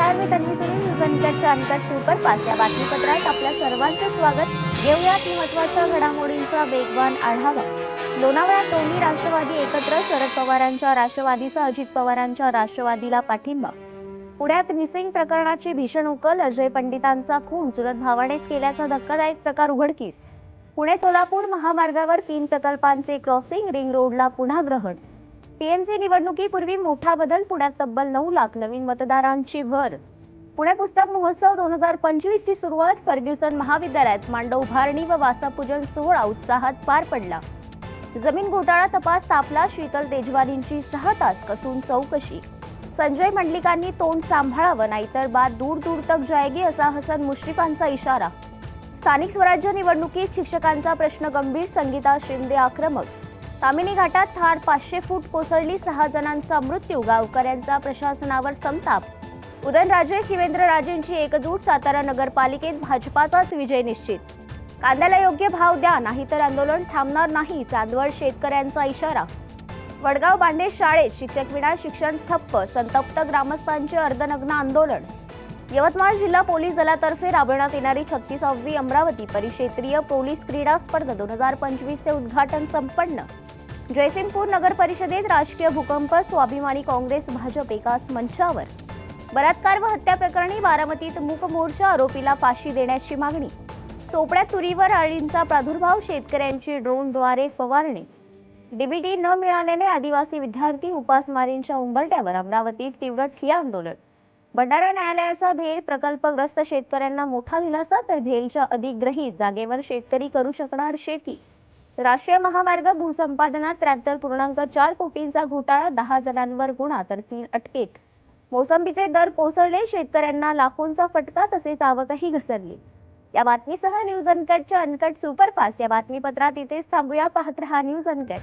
Uncut superfast या बातमीपत्रात आपल्या सर्वांचं स्वागत. घेऊयात महत्त्वाच्या घडामोडींचा वेगवान आढावा. लोणावळ्यात दोन्ही राष्ट्रवादी एकत्र शरद पवारांच्या राष्ट्रवादीचा अजित पवारांच्या राष्ट्रवादीला पाठिंबा. पुण्यात मिसिंग प्रकरणाची भीषण उकल अजय पंडितांचा खून चुलत भावानेच केल्याचा धक्कादायक प्रकार उघडकीस. पुणे सोलापूर महामार्गावर तीन प्रकल्पांचे क्रॉसिंग रिंग रोडला पुन्हा ग्रहण. पीएमसी निवडणुकीपूर्वी मोठा बदल पुण्यात तब्बल नऊ लाख नवीन मतदारांची भर. पुणे पुस्तक महोत्सव दोन हजार पंचवीस ची सुरुवात फर्ग्युसन महाविद्यालयात मांडव उभारणी व वासापूजन सोहळा उत्साहात पार पडला. जमीन घोटाळा तपास तापला शीतल तेजवानींची सहा तास कसून चौकशी. संजय मंडलिकांनी तोंड सांभाळावं नाहीतर बाद दूर दूर तक जायगी असा हसन मुश्रीफांचा इशारा. स्थानिक स्वराज्य निवडणुकीत शिक्षकांचा प्रश्न गंभीर संगीता शिंदे आक्रमक. तामिनी घाटात थार पाचशे फूट कोसळली सहा जणांचा मृत्यू. गावकऱ्यांचा प्रशासनावर संताप. उदयनराजे शिवेंद्रराजेंची एकजूट सातारा नगरपालिकेत भाजपाचाच विजय निश्चित. कांद्याला योग्य भाव द्या नाहीतर आंदोलन थांबणार नाही चांदवड शेतकऱ्यांचा इशारा. वडगाव बांडे शाळेत शिक्षक विना शिक्षण ठप्प संतप्त ग्रामस्थांचे अर्धनग्न आंदोलन. यवतमाळ जिल्हा पोलीस दलातर्फे राबवण्यात येणारी छत्तीसावी अमरावती परिक्षेत्रीय पोलीस क्रीडा स्पर्धा दोन हजार पंचवीसचे उद्घाटन संपन्न. जयसिंगपूर नगर परिषदेत राजकीय भूकंप स्वाभिमानी काँग्रेस भाजप एकाच मंचावर. बलात्कार व हत्या प्रकरणी बारामतीत मूक मोर्चा आरोपीला फाशी देण्याची मागणी. चोपड्यात तुरीवर अळींचा प्रादुर्भाव शेतकऱ्यांची ड्रोनद्वारे फवारणी. डीबीटी न मिळाल्याने आदिवासी विद्यार्थी उपासमारींच्या उंबरट्यावर अमरावतीत तीव्र ठिय्या आंदोलन. भंडारा न्यायालयाचा भेल प्रकल्पग्रस्त शेतकऱ्यांना मोठा दिलासा तर भेलच्या अधिग्रहित जागेवर शेतकरी करू शकणार शेती. राष्ट्रीय महामार्ग भूसंपादनात त्र्याहत्तर पूर्णांक चार कोटींचा घोटाळा दहा जणांवर गुन्हा तर तीन अटकेत. मोसंबीचे दर कोसळले शेतकऱ्यांना लाखोंचा फटका तसेच आवकही घसरली. या बातमीसह न्यूज अनकटच्या अनकट सुपरफास्ट या बातमीपत्रात इथेच थांबूया. पाहत रहा न्यूज अनकट.